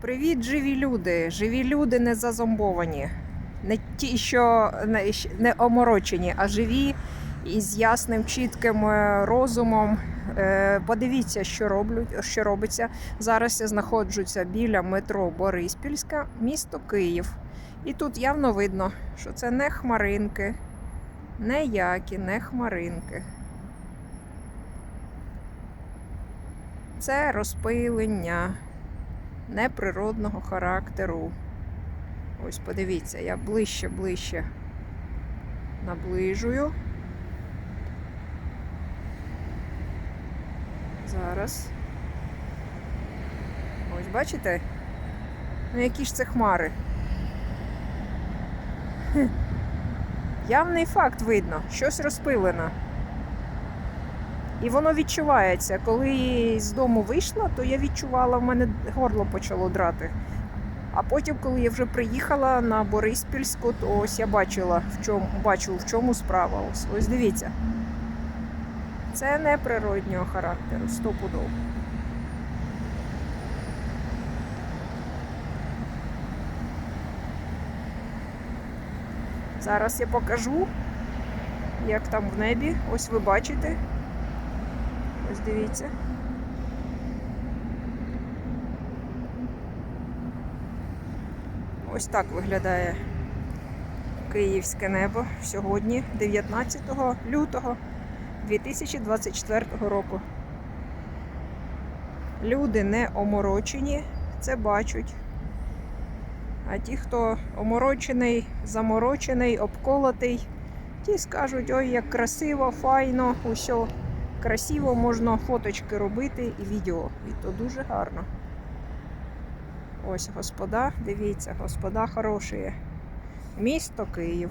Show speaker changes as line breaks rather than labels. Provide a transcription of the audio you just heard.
Привіт, живі люди! Живі люди не зазомбовані. Не ті, що не, оморочені, а живі і з ясним, чітким е, розумом. Е, Подивіться, що роблять, що робиться. Зараз я знаходжуся біля метро Бориспільська, місто Київ. І тут явно видно, що це не хмаринки, не які, не хмаринки. Це розпилення неприродного характеру. Ось подивіться, я ближче, ближче наближую. Зараз. Ось бачите? Ну які ж це хмари? Хм. Явний факт видно, щось розпилено. І воно відчувається. Коли з дому вийшла, то я відчувала, в мене горло почало драти. А потім, коли я вже приїхала на Бориспільську, то ось я бачила, в чому, бачу, в чому справа. Ось, ось дивіться. Це не природнього характеру, стопудов. Зараз я покажу, як там в небі. Ось ви бачите. Ось дивіться. Ось так виглядає київське небо сьогодні, 19 лютого 2024 року. Люди не оморочені, це бачать. А ті, хто оморочений, заморочений, обколотий, ті скажуть, ой, як красиво, файно, усьо красиво, можна фоточки робити і відео. І то дуже гарно. Ось господа, дивіться, господа хороші. Місто Київ.